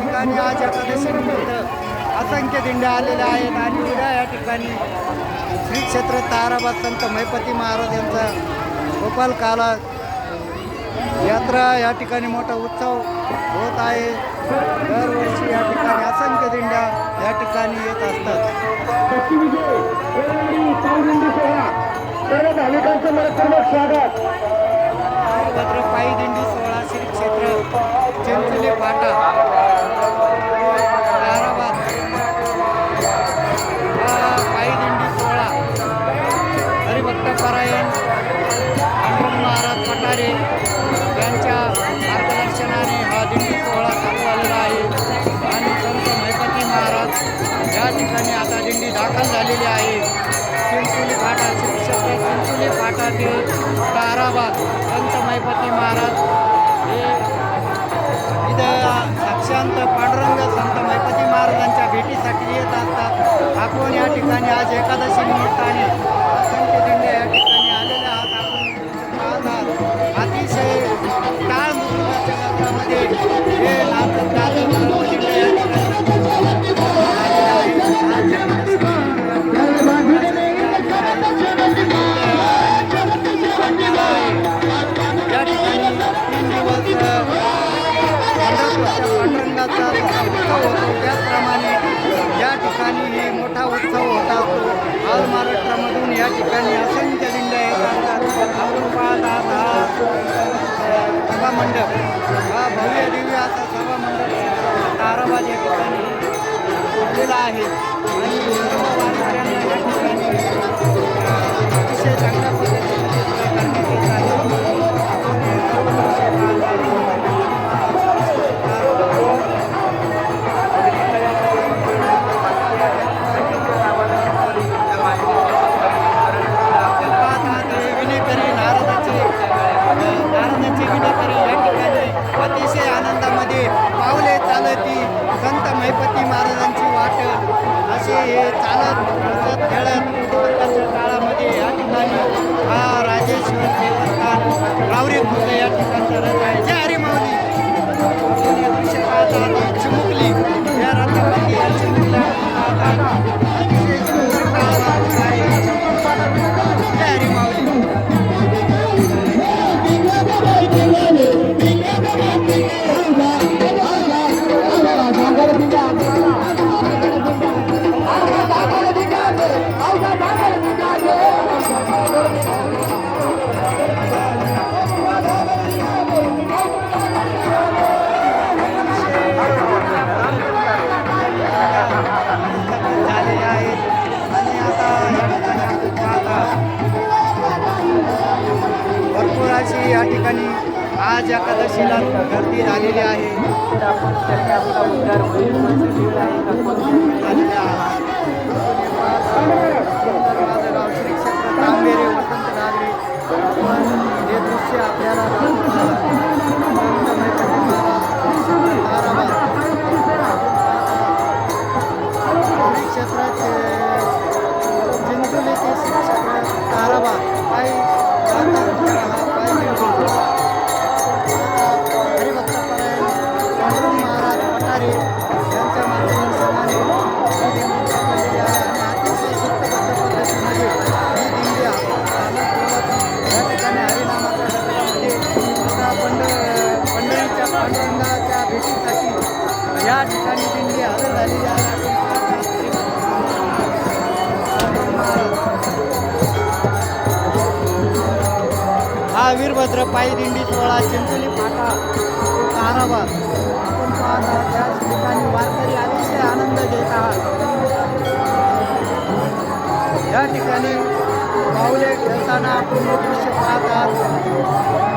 ठिकाणी आज एकादशी निमित्त असंख्य दिंड्या आलेल्या आहेत आणि उद्या या ठिकाणी श्री क्षेत्र ताराबाद संत महिपती महाराज यांचा गोपाल काला यात्रा या ठिकाणी मोठा उत्सव होत आहे. दरवर्षी या ठिकाणी असंख्य दिंड्या या ठिकाणी येत असतात. भद्र दाखल झालेली आहे. चिंचोली फाटा शिक्षक चिंचोली फाटा ते ताराबाद संत महिपती महाराज. हे इथं साक्षांत पांडुरंग संत महिपती महाराजांच्या भेटीसाठी येत असतात. आपण या ठिकाणी आज एकादशी निमित्ताने हे उत्सव होत असतो आज महाराष्ट्रामधून या ठिकाणी असंख्य दिंड्या येत असतात आपण पाहत आहात हा सभा मंडप हा भव्य दिव्य असा सभा मंडप ताराबाद या ठिकाणी आहे. आणि या ठिकाणी ভাবে এক কাছে गर्दी झालेली आहे. झालेले वीरभद्र पायी दिंडी सोहळा चिंचोली फाटा ते ताराबाद आपण पाहत आहात त्याच ठिकाणी वारकरी अतिशय आनंद घेत आहात. या ठिकाणी पावले खेळताना आपण हे दृश्य पाहत आहात.